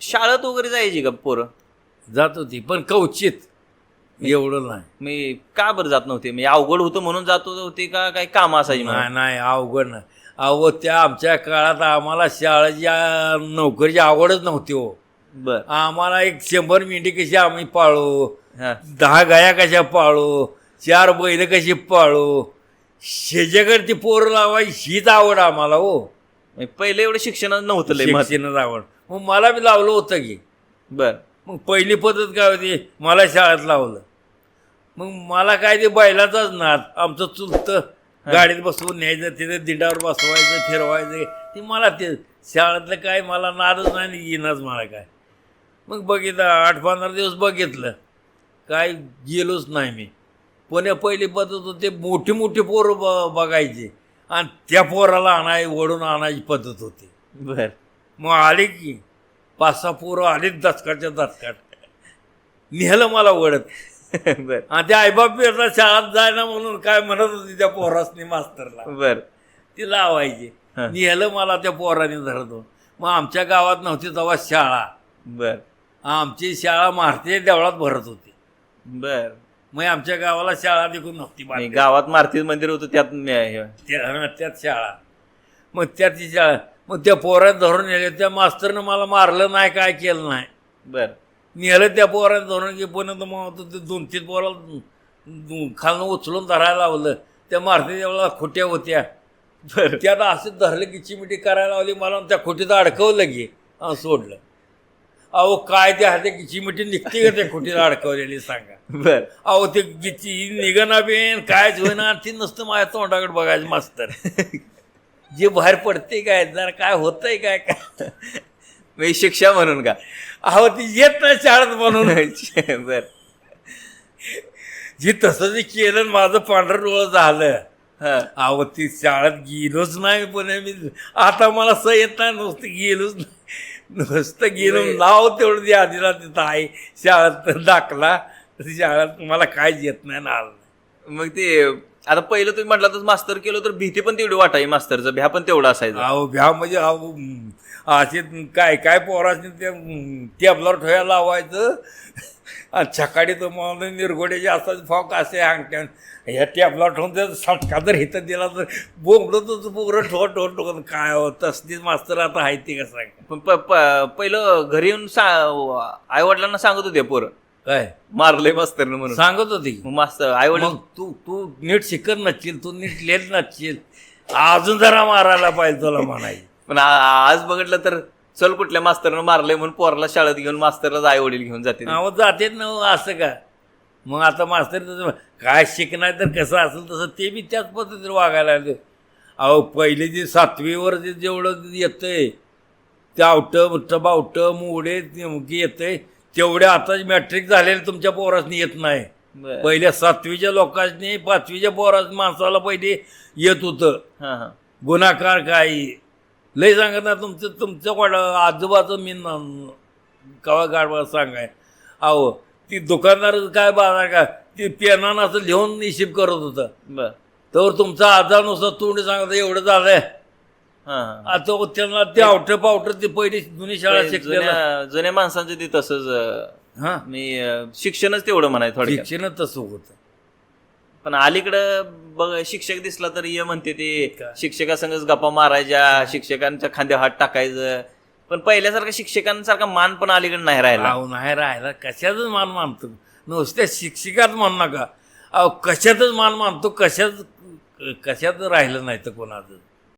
शाळेत वगैरे जायची का पोरं? जात होती पण कवचित. एवढं नाही. मी का बरं जात नव्हते? मी अवघड होतं म्हणून जात होते का काही काम असायची म्हणून? नाही नाही अवघड नाही. अहो त्या आमच्या काळात आम्हाला शाळेची आ, नोकरीची आवडच नव्हती हो. बर. आम्हाला एक शंभर मिनिटे कशी आम्ही पाळू हा. दहा गाया कशा पाळू चार बैल कशी पाळू शेजाकडे ती पोरं लावायची हीच आवड आम्हाला हो. म्हणजे पहिले एवढं शिक्षण नव्हतं लय महत्त्व. शिक्षणाच आवड. मग मला बी लावलं होतं की. बर. मग पहिली पद्धत काय होती? मला शाळेत लावलं. मग मला काय ते बैलाचाच नाद. आमचं चुलतं गाडीत बसवून न्यायचं तिथे दिंडावर बसवायचं फिरवायचं. ते मला ते शाळेतलं काय मला नादच नाही येईनच मला काय. मग बघितलं आठ पंधरा दिवस बघितलं. काय गेलोच नाही मी. पुण्या पहिली पद्धत होती मोठी मोठी पोरं ब बघायची. आणि त्या पोराला आणाय ओढून आणायची पद्धत होती. बर. मग आले की. पाच सहा पोरं आलीच दचकाटच्या दचकाट नेहलं मला ओढत. बर. आणि त्या आईबाप आता शाळेत जायना म्हणून काय म्हणत होती त्या पोरासनी मास्तरला. बर. ती लावायची. हा. नेहलं मला त्या पोराने धरतो. मग आमच्या गावात नव्हती तेव्हा शाळा. बर. आमची शाळा मारती देवळात भरत होती. बर. मग आमच्या गावाला शाळा देखून नव्हती. गावात मारुती मंदिर होतं त्यात हे- त्यात शाळा. मग त्यात ती शाळा मग त्या पोरात धरून नेले. त्या मास्तरनं मला मारलं नाही काय केलं नाही. बर. नेलं त्या पोरात धरून की पुन्हा तर मग ते दोन तीन पोराला खालनं उचलून धरायला लावलं. त्या मारती देवळाला खोट्या होत्या. बर. त्यात असं धरलं की चिमिटी करायला लावली मला त्या खोटीत अडकवलं की हा सोडलं. अहो काय त्या हाते की चिमिटी निघते का त्या खोटीत अडकवलेली सांगा. बर. अहो ते गिची निघना बेन कायच होईना ती नसतं माझ्या तोंडाकडे बघायचं मास्तर. जे बाहेर पडते काय जरा काय होतंय काय काय? मी शिक्षा म्हणून का? अहो ती येत नाही शाळेत म्हणून. बर. जी तसं जे केलं माझं पांढरं डोळं झालं. हा. अहो ती शाळेत गेलोच नाही पण मी. आता मला सह येत नाही नुसतं गेलोच नाही. नुसतं गेलो नाव तेवढं ते आधीला तिथं आहे. शाळेत दाखला तर शाळेत मला काहीच येत नाही ना. मग ते आता पहिलं तुम्ही म्हटलं तर मास्तर केलं तर भीती पण तेवढी वाटाय मास्तरचं भ्या पण तेवढं असायचं. अहो भ्या म्हणजे अहो असे काय काय पोराचे ते टेबलावर ठेवायला लावायचं. आणि छकाडी तर मला निरगोड्याचे असायचे फॉक असे अंगठ्यान. ह्या टेबलावर ठेवून त्याचा सटका जर हिथं दिला तर बोंबडतच पोरं ठो ठो ठो काय हो तसलीच मास्तर आता आहे ते कसं पण प- प- पहिलं घरी येऊन सा आई वडिलांना सांगत होते पोरं काय? मारलंय मास्तरनं म्हणून. सांगत होती. मग मास्तर आई वडील मग तू तू नीट शिकत नसशील तू नीट लिहित नसशील. अजून जरा मारायला पाहिजे तुला म्हणायची. पण आ- आज बघितलं तर चल कुठल्या मास्तरनं मारलंय म्हणून पोराला शाळेत घेऊन मास्तरला आई वडील घेऊन जाते. अहो जातेत ना हो, असं का? मग आता मास्तर तसं काय शिकणार तर कसं असेल तसं ते बी त्याच पद्धतीने वागायला लागले. अहो पहिले जे सातवीवर जे जेवढं येतंय ते आवटं मोठं बावटं मोडे नेमकी येतंय तेवढे आता मॅट्रिक झालेले तुमच्या पोरासनी येत नाही. पहिल्या सातवीच्या लोकांनी पाचवीच्या पोरास माणसाला पहिले येत होतं. गुन्हाकार काय? लय सांगत ना तुमचं तुमचं कोण आजोबाचं मी कवा गाडवा सांगाय. अहो ती दुकानदार काय बाजार का? ती पेनानं असं लिहून निशिब करत होतं. बर. तर तुमचा आजानुसार तोंड सांगत एवढं झालंय. आता त्यांना ते आवटं पावटं ते पहिली जुनी शाळा शिकलेलं जुन्या माणसांचं ते तसंच हा. मी शिक्षणच तेवढं म्हणाय थोडक्यात. शिक्षण तसं होतं. पण अलीकडं बघ शिक्षक दिसला तर ये म्हणते ते? शिक्षकासंगच गप्पा मारायच्या शिक्षकांच्या खांद्यावर हात टाकायचं. पण पहिल्यासारखं शिक्षकांसारखा मान पण अलीकडे नाही राहिला. नाही राहायला कशातच मान मानतो? नुसत्या शिक्षिकात मान नका. अहो कशातच मान मानतो? कशात कशात राहिलं नाही तर कोणाचं?